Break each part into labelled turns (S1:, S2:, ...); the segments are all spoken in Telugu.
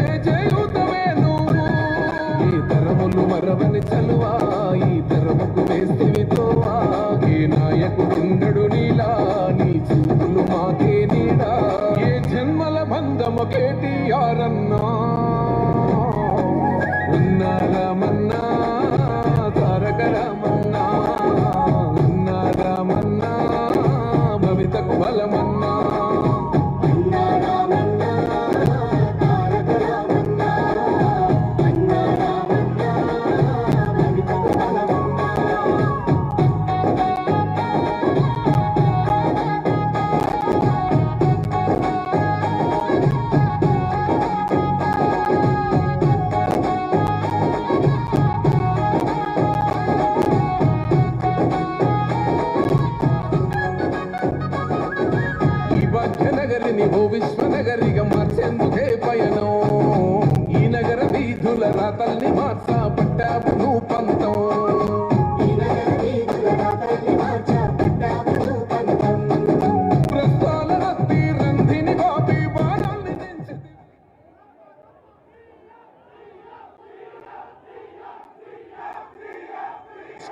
S1: Yeah. Jai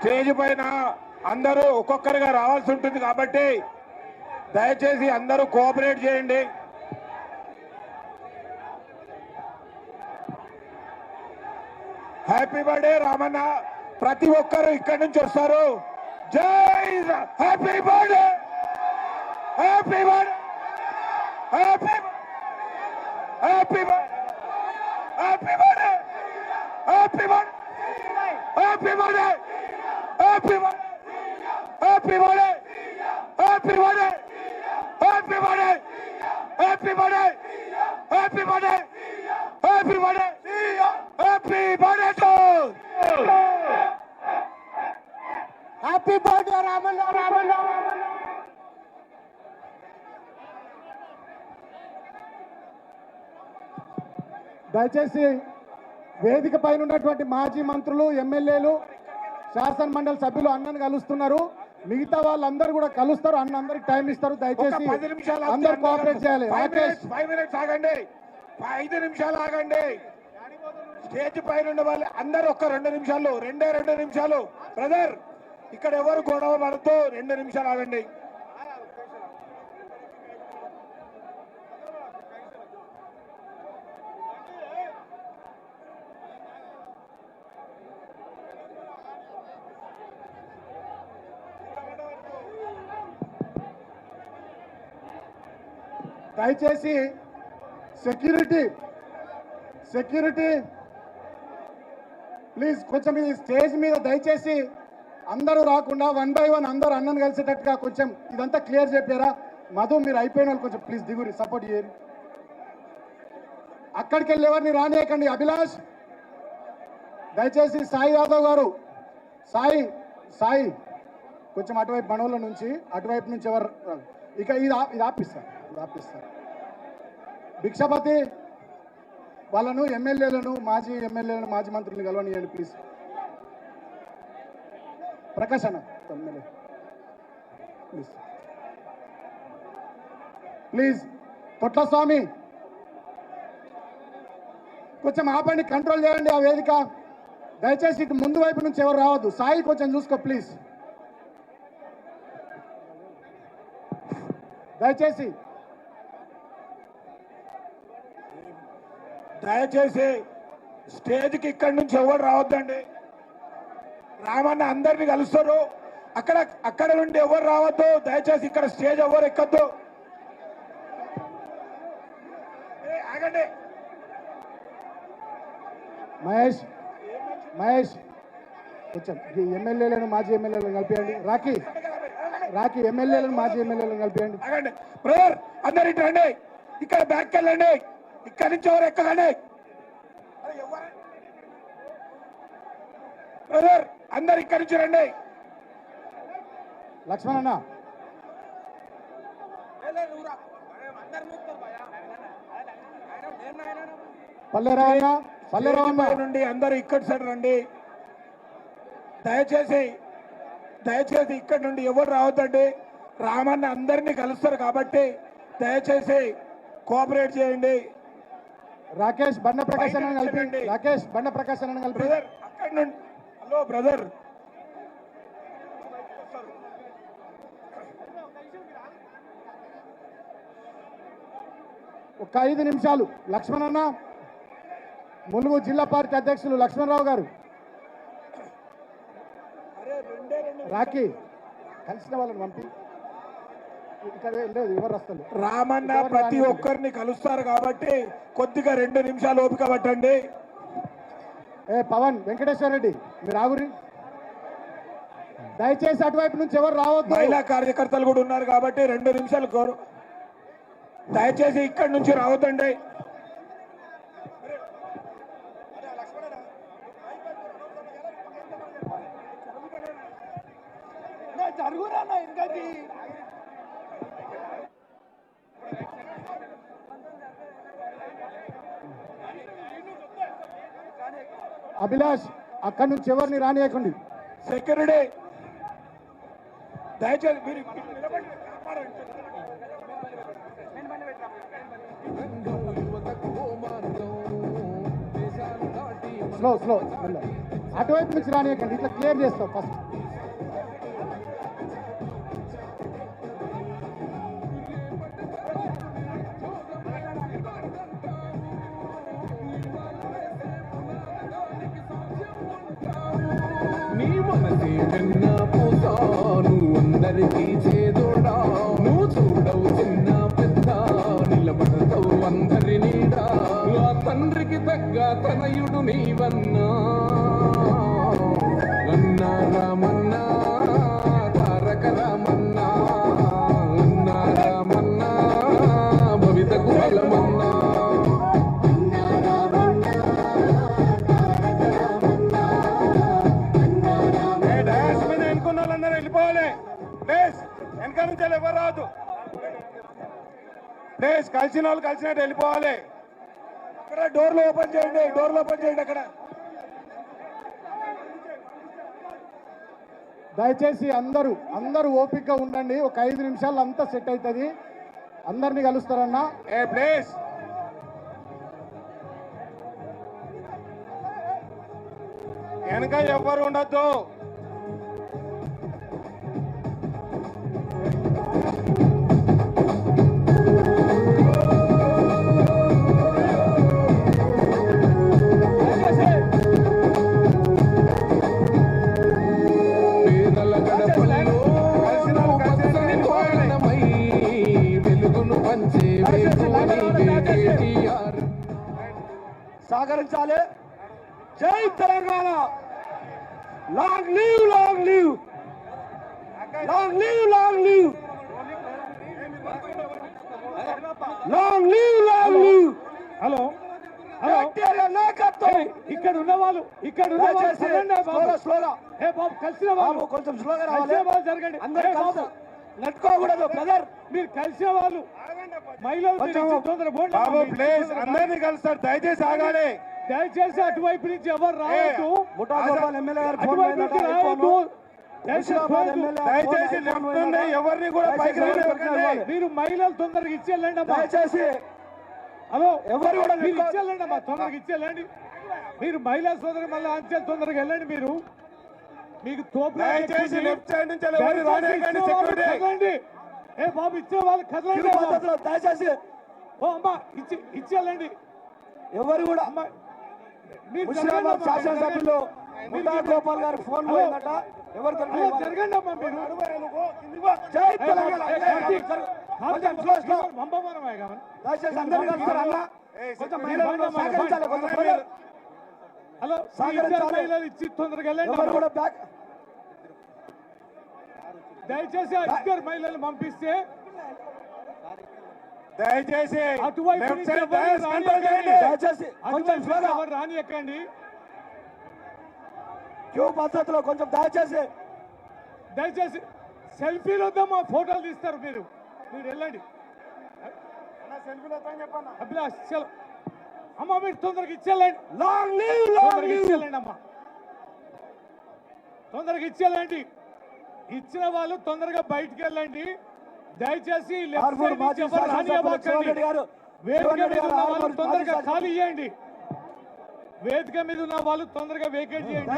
S2: స్టేజ్ పైన అందరూ ఒక్కొక్కరుగా రావాల్సి ఉంటుంది కాబట్టి దయచేసి అందరూ కోఆపరేట్ చేయండి. Happy birthday Ramanna. ప్రతి ఒక్కరు ఇక్కడి నుంచి వస్తారు. జై happy birthday happy birthday happy happy happy birthday happy birthday happy birthday
S3: దయచేసి వేదిక పైన ఉన్నటువంటి మాజీ మంత్రులు ఎమ్మెల్యేలు శాసన మండలి సభ్యులు అన్నను కలుస్తున్నారు. మిగతా వాళ్ళందరూ కూడా కలుస్తారు. అన్న అందరికి టైం ఇస్తారు. దయచేసి అందరు కోఆపరేట్ చేయాలి. రాకేష్.
S2: ఫైవ్ మినిట్స్ ఆగండి. ఐదు నిమిషాలు ఆగండి. స్టేజ్ పైన వాళ్ళు అందరూ ఒక్క రెండు నిమిషాలు రెండే రెండు నిమిషాలు. బ్రదర్ ఇక్కడ ఎవరు గొడవ పడుతూ రెండు నిమిషాలు ఆగండి.
S3: దయచేసి సెక్యూరిటీ సెక్యూరిటీ ప్లీజ్ కొంచెం ఈ స్టేజ్ మీద దయచేసి అందరూ రాకుండా వన్ బై వన్ అందరూ అన్నను కలిసేటట్టుగా కొంచెం ఇదంతా క్లియర్ చెప్పారా? మధు మీరు అయిపోయిన వాళ్ళు కొంచెం ప్లీజ్ దిగురి సపోర్ట్ చేయండి. అక్కడికి వెళ్ళి ఎవరిని రానియకండి అభిలాష్. దయచేసి సాయి యాదవ్ గారు సాయి సాయి. కొంచెం అటువైపు మనవుల నుంచి అటువైపు నుంచి ఎవరు ఇక ఇది ఇది ఆపిస్తారు ఇది ఆపిస్తారు భిక్షపతి వాళ్ళను ఎమ్మెల్యేలను మాజీ ఎమ్మెల్యేలను మాజీ మంత్రులను కలవనియండి ప్లీజ్ ప్రకాశన అన్న ఎమ్మెల్యే ప్లీజ్ ప్లీజ్ తొట్ల స్వామి కొంచెం ఆపండి కంట్రోల్ చేయండి ఆ వేదిక. దయచేసి ఇటు ముందు వైపు నుంచి ఎవరు రావద్దు. సాయి కొంచెం చూసుకో ప్లీజ్ దయచేసి
S2: దయచేసి స్టేజ్కి ఇక్కడి నుంచి ఎవరు రావద్దండి. రామన్న అందరిని కలుస్తారు. అక్కడ అక్కడ నుండి ఎవరు రావద్దు. దయచేసి ఇక్కడ స్టేజ్ ఎవరు ఎక్కద్దు. ఆగండి.
S3: మహేష్ మహేష్. కొంచెం ఎమ్మెల్యేలను మాజీ ఎమ్మెల్యేలను కలిపియండి. రాఖీ రాఖీ ఎమ్మెల్యేలను మాజీ ఎమ్మెల్యేలను కలిపియండి.
S2: ఆగండి. బ్రదర్ అందరు రండి. ఇక్కడ బ్యాక్ వెళ్ళండి ఇక్కడి నుంచి ఎవరు ఎక్కకండి? బ్రదర్ అందరు ఇక్కడి నుంచి రండి.
S3: లక్ష్మణ్ అన్న. పల్లెరావన్న పల్లెరావన్న
S4: పై నుండి అందరూ ఇక్కడి సైడ్ రండి. దయచేసి దయచేసి ఇక్కడి నుండి ఎవరు రావద్దండి? రామన్న అందరినీ కలుస్తారు కాబట్టి దయచేసి కోఆపరేట్ చేయండి.
S3: రాకేష్ బండ ప్రకాశ్ అన్న కలిపి రాకేష్ బండ ప్రకాశ్ అన్న కలిపి
S4: బ్రదర్ అక్కడి నుండి హలో బ్రదర్.
S3: ఒక ఐదు నిమిషాలు. లక్ష్మణ్ అన్న ములుగు జిల్లా పార్టీ అధ్యక్షులు లక్ష్మణరావు గారు. రాఖీ. కలిసిన వాళ్ళని పంపి ఇక్కడ లేదు ఎవరు వస్తారు
S4: రామన్న ప్రతి ఒక్కరిని కలుస్తారు కాబట్టి కొద్దిగా రెండు నిమిషాలు ఓపిక పట్టండి.
S3: ఏ పవన్ వెంకటేశ్వర రెడ్డి మీరు ఆగురి. దయచేసి అటువైపు నుంచి ఎవరు రావద్దు.
S4: మహిళా కార్యకర్తలు కూడా ఉన్నారు కాబట్టి రెండు నిమిషాలు గౌరవ దయచేసి ఇక్కడి నుంచి రావద్దండి. జరుగురా ఇంకటి
S3: అభిలాష్ అక్కడి నుంచి ఎవరిని రానియకండి.
S4: సెక్యూరిటీ దయచేసి మీరు
S3: స్లో స్లో. అటువైపు నుంచి రానియకండి. ఇట్లా క్లియర్ చేస్తాం ఫస్ట్
S1: పూతాను అందరికీ చేదోడా? నువ్వు చూడవు చిన్న పెద్ద. నిలబడతావు అందరి నీడా. ఆ తండ్రికి తగ్గ తనయుడు నీవన్నా. అన్నా రామన్నా తారక రామన్నా. అన్నా రామన్నా భవితకు బలమన్నా
S4: ఏ డయాస్ మీద ఎన్నుకున్న వాళ్ళందరూ వెళ్ళిపోవాలి. ప్లీజ్ వెనక నుంచి ఎవరు రావద్దు. ప్లీజ్ కలిసిన వాళ్ళు కలిసినట్టు వెళ్ళిపోవాలి. అక్కడ డోర్లు ఓపెన్ చేయండి డోర్లు ఓపెన్ చేయండి అక్కడ.
S3: దయచేసి అందరూ అందరూ ఓపికగా ఉండండి. ఒక ఐదు నిమిషాలు అంతా సెట్ అవుతుంది. అందరినీ కలుస్తారన్నా.
S4: ఏ ప్లీజ్. వెనక ఎవ్వరు ఉండొద్దు.
S5: Thank you.
S4: నాయకత్వం
S5: ఇక్కడ ఉన్న వాళ్ళు ఇక్కడ ఉన్న వాళ్ళు.
S4: స్లోగా
S5: ఏ బాబు. కలిసిన వాళ్ళు.
S4: కొంచెం స్లోగా రావాలి.
S5: జరగండి.
S4: అందరూ కలిసి నెట్టుకోకూడదు బ్రదర్
S5: మీరు కలిసిన వాళ్ళు మహిళలు
S4: ప్లీజ్ అందరినీ కలుస్తారు. దయచేసి ఆగాలి.
S5: దయచేసి అటువైపు నుంచి ఎవరు రావద్దు. అటువైపు నుంచి రావద్దు. దయచేసి
S4: ఎవరిని కూడా పైకి.
S5: మీరు మహిళలు తొందరగా అమ్మా.
S4: దయచేసి ఎవరు కూడా
S5: మీరు అమ్మా తొందరగా మహిళా సోదరు మళ్ళీ అంచెలు తొందరగా వెళ్ళండి మీరు. మీకు తోపు
S4: లెఫ్ట్ సైడ్ నుంచి
S5: కదలండి. ఏ బాబు ఇచ్చే వాళ్ళు కదలండి
S4: దయచేసి
S5: ఓ అమ్మా ఇచ్చి ఇచ్చేళ్ళండి
S4: ఎవరు కూడా
S5: అమ్మా
S4: ముషిరాబాద్ శాసనసభ్యులు ముఠా
S5: జరగండి.
S4: గోపాల్ గారి ఫోన్. పోయిందట. ఎవరు
S5: జరగండి అమ్మా మీరు.
S4: జై తెలంగాణ. కొంచెం స్లో. దయచేసి అందరూ కలుస్తారు అన్న కొంచెం మహిళలను సహకరించాలి కొంచెం ప్రజలు
S5: హలో
S4: సహకరించాలి.
S5: ఇచ్చి తొందరగా వెళ్ళండి.
S4: ఎవరు. కూడా బ్యాక్
S5: దయచేసి ఇద్దరు మహిళలు పంపిస్తే
S4: దయచేసి
S5: రానియకండి.
S4: క్యూ పద్ధతిలో కొంచెం దయచేసి
S5: దయచేసి సెల్ఫీలు వద్దామా ఫోటోలు తీస్తారు మీరు. మీరు వెళ్ళండి. అభిలాష్ చలో అమ్మ మీరు తొందరగా ఇచ్చేయాలండి
S4: లాంగ్ లీవ్ లాంగ్
S5: తొందరగా ఇచ్చేయాలండి అమ్మ. తొందరగా ఇచ్చేయాలండి ఇచ్చిన వాళ్ళు తొందరగా బయటికి వెళ్ళండి. దయచేసి వేదిక మీద ఉన్న వాళ్ళు తొందరగా ఖాళీ చేయండి. వేదిక మీద ఉన్న వాళ్ళు తొందరగా వేకేట్ చేయండి.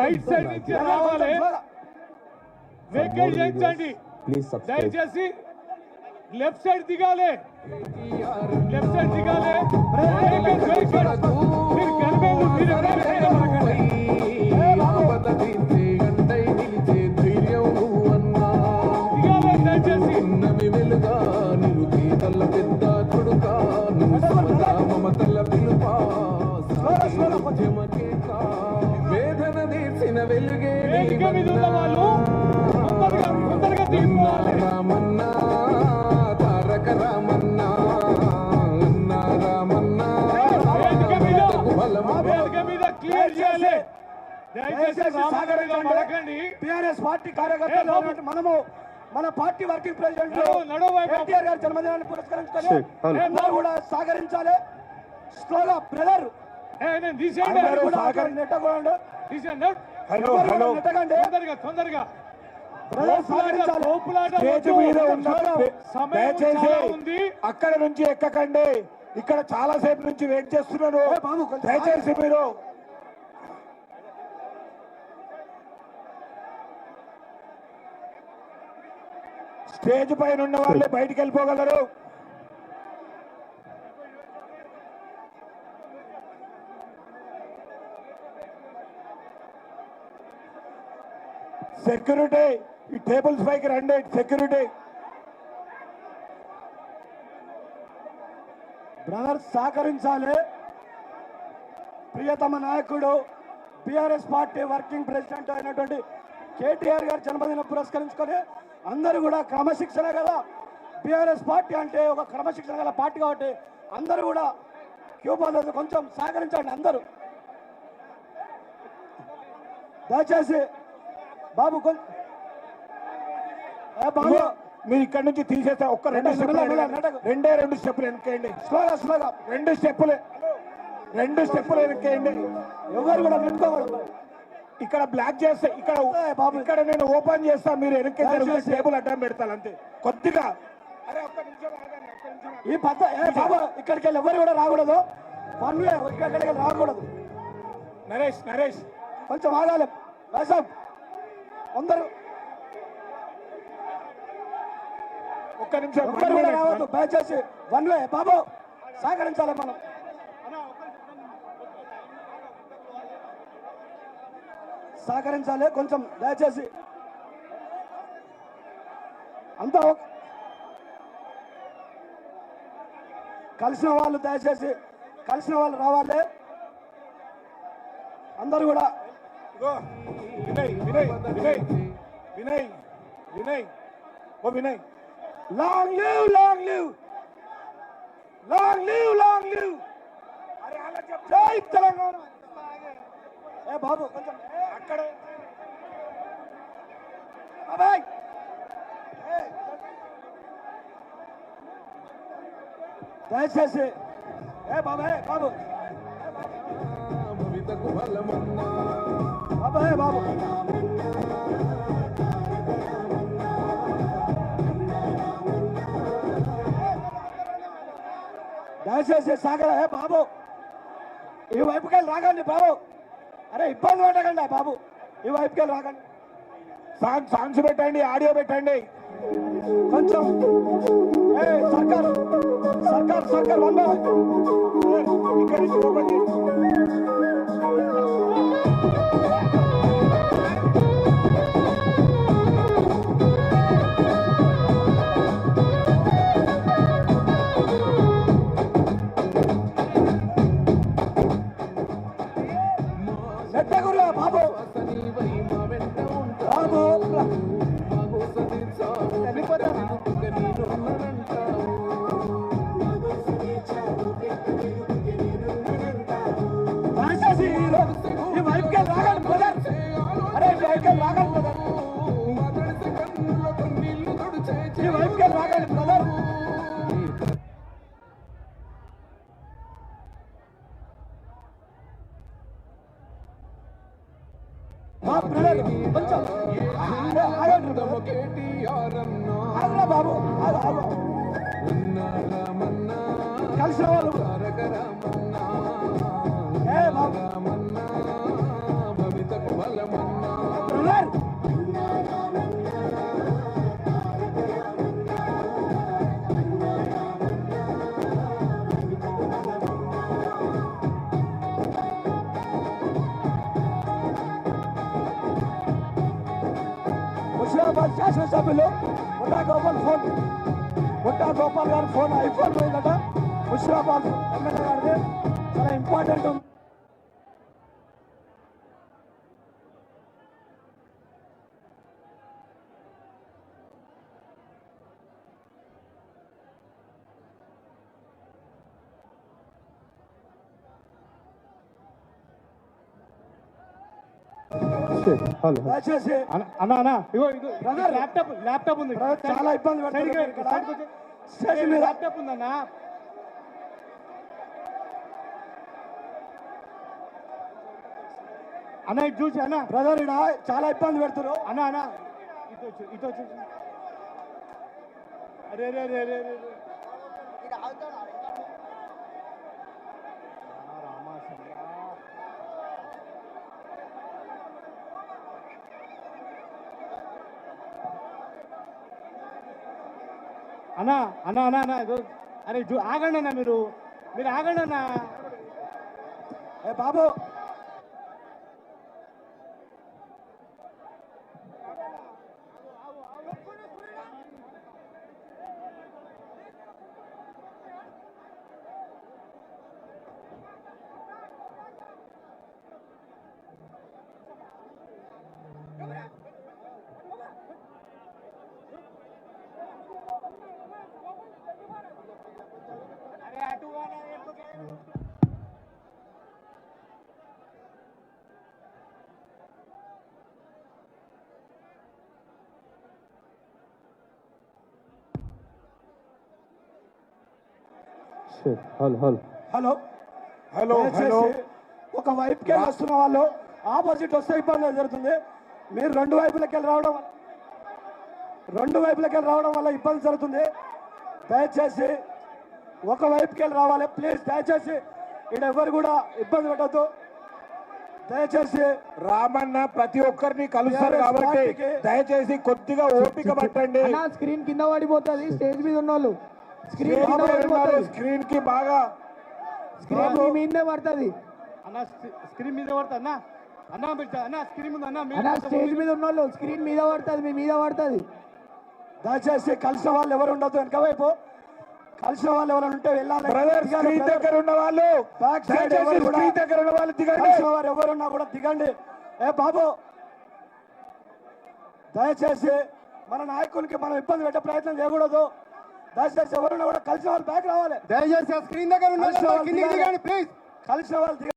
S5: రైట్ సైడ్ నుంచి రావాలి. వేకేట్ చేయించండి. దయచేసి లెఫ్ట్ సైడ్ దిగాలి. లెఫ్ట్ సైడ్ దిగాలి. Vacate, vacate. మీరు దయచేసి మడకండి
S4: టిఆర్ఎస్ పార్టీ కార్యకర్తలు మనము మన పార్టీ వర్కింగ్ ప్రెసిడెంట్. ఎన్టీఆర్ గారి జన్మదినాన్ని పురస్కరించుకొని కూడా సహకరించాలి స్లోగా బ్రదర్. అక్కడ నుంచి ఎక్కకండి. ఇక్కడ చాలా సేపు నుంచి వెయిట్ చేస్తున్నారు దయచేసి మీరు స్టేజ్ పైన ఉన్న వాళ్ళే బయటికి వెళ్ళిపోగలరు. సెక్యూరిటీ ఈ టేబుల్స్ పైకి రండి సెక్యూరిటీ. బ్రదర్ సహకరించాలి. ప్రియతమ నాయకుడు బీఆర్ఎస్ పార్టీ వర్కింగ్ ప్రెసిడెంట్ అయినటువంటి కేటీఆర్ గారి జన్మదినం పురస్కరించుకొని అందరూ కూడా క్రమశిక్షణ కదా బీఆర్ఎస్ పార్టీ అంటే ఒక క్రమశిక్షణ గల పార్టీ కాబట్టి అందరూ కూడా క్యూ పద్ధతి కొంచెం సహకరించండి అందరూ. దయచేసి బాబు బాబు? మీరు ఇక్కడ నుంచి తీసేస్తే ఒక్క రెండు స్టెప్పులు రెండే రెండు స్టెప్పులు వెనకేయండి స్లోగా స్లోగా. రెండు స్టెప్పులు రెండు స్టెప్పులు వెనకేయండి ఎవరు కూడా నింపుకోకూడదు. ఇక్కడ బ్లాక్ చేస్తే ఇక్కడ బాబు. ఇక్కడ నేను ఓపెన్ చేస్తా మీరు వెనక్కి టేబుల్ అడ్డం పెడతాను అంతే. కొద్దిగా. అరే ఒక్క నిమిషం ఆగండి, ఒక్క నిమిషం ఆగండి. ఈ పద్ధ ఏ బాబు ఇక్కడికి వెళ్ళి ఎవరు కూడా రాకూడదు. పనులే ఇక్కడికి వెళ్ళి రాకూడదు. నరేష్ నరేష్. కొంచెం ఆగాలి. వేసాం. అందరూ ఒక్క నిమిషం ఒక్కరు కూడా రావద్దు. దయచేసి వన్ వే బాబు సహకరించాలి మనం. సహకరించాలి కొంచెం దయచేసి. అంతా కలిసిన వాళ్ళు దయచేసి కలిసిన వాళ్ళు రావాలి. అందరూ కూడా. వినయ్ వినయ్ వినయ్ వినయ్ వినయ్ ఓ Vinay. Long live long live long live long live జై తెలంగాణ. ఏ బాబు కొంచెం అక్కడ. బాబాయ్ దయచేసి ఏ బాబాయ్ బాబు. బాబాయ్ బాబు. దయచేసి సాగర ఏ బాబు. ఈ వైపుకెళ్ళి రాకండి బాబు. అరే ఇబ్బంది పెట్టకండి బాబు. ఈ వైపుకి రాకండి. సాంగ్ సాంగ్స్ పెట్టండి ఆడియో పెట్టండి. కొంచెం. ఏ సర్కార్ సర్కార్ సర్కార్ వంద ఇక్కడి నుంచి కొంచెం బాబు కలిసిన వాళ్ళు ఏ బాబు ముషిరాబాద్ శాసనసభ్యులు ముఠా గోపాల్ ఫోన్ ముఠా గోపాల్ గారి ఫోన్ ఐఫోన్ పోయిందట ముషిరాబాద్ ఎమ్మెల్యే గారిది చాలా ఇంపార్టెంట్ దయచేసి
S5: అన్న అన్న ఇగో ఇగో. ల్యాప్టాప్ ల్యాప్టాప్ ఉంది.
S4: చాలా ఇబ్బంది. స్టేజ్ మీద.
S5: ల్యాప్టాప్ ఉందన్న? అన్న ఇటు చూసి అన్న.
S4: బ్రదర్ ఇడ చాలా ఇబ్బంది పెడుతున్నారు.
S5: అన్న అన్న. ఇటు వచ్చి ఇటు వచ్చి. అరే రే రే రే రే. అన్నా అన్నా అన్నా అన్నా ఇదో అరే ఆగండి అన్న మీరు మీరు ఆగండి అన్నా
S4: ఏ బాబు
S3: hello hello
S4: hello hello hello ఒక వైపుకి వెళ్ళి వస్తున్న వాళ్ళు ఆపోజిట్ వస్తే ఇబ్బంది జరుగుతుంది? మీరు రెండు వైపులకి వెళ్ళి రావడం వల్ల- రెండు వైపులకి వెళ్ళి రావడం వల్ల ఇబ్బంది జరుగుతుంది. దయచేసి ఒక వైపుకి వెళ్ళి రావాలి. ప్లీజ్ దయచేసి ఇక్కడ ఎవరు కూడా ఇబ్బంది పెట్టద్దు. దయచేసి
S2: రామన్న ప్రతి ఒక్కరిని కలుస్తారు కాబట్టి దయచేసి కొద్దిగా ఓపిక పట్టండి.
S6: అన్నా స్క్రీన్ కింద పడిపోతుంది స్టేజ్ మీద ఉన్నోళ్ళు. స్క్రీన్
S2: స్క్రీన్కి బాగా.
S6: స్క్రీన్ మీదే పడుతుంది.
S5: అన్న స్క్రీ- స్క్రీన్ మీద పడతా అన్న అన్న అన్న స్క్రీన్ మీద అన్న
S6: స్టేజ్ మీద ఉన్నోళ్ళు స్క్రీన్ మీద పడుతుంది మీ మీద పడుతుంది.
S4: దయచేసి కలిసిన వాళ్ళు ఎవరు ఉండదు వెనక వైపు. కలిసిన వాళ్ళు ఎవరు ఉంటే వెళ్ళాలి.
S2: Brother screen. దగ్గర ఉన్న వాళ్ళు
S4: బ్యాక్ సైడ్
S2: స్క్రీన్ దగ్గర ఉన్న వాళ్ళు దిగండి.
S4: వారు ఎవరున్నా కూడా దిగండి. ఏ బాబు. దయచేసి మన నాయకునికి మనం ఇబ్బంది పెట్టే ప్రయత్నం చేయకూడదు. దయచేసి ఎవరున్నా కూడా కలిసిన వాళ్ళు బ్యాక్ రావాలి
S3: దయచేసి స్క్రీన్ దగ్గర ఉన్న కిందికి. దిగండి ప్లీజ్
S4: కలిసిన వాళ్ళు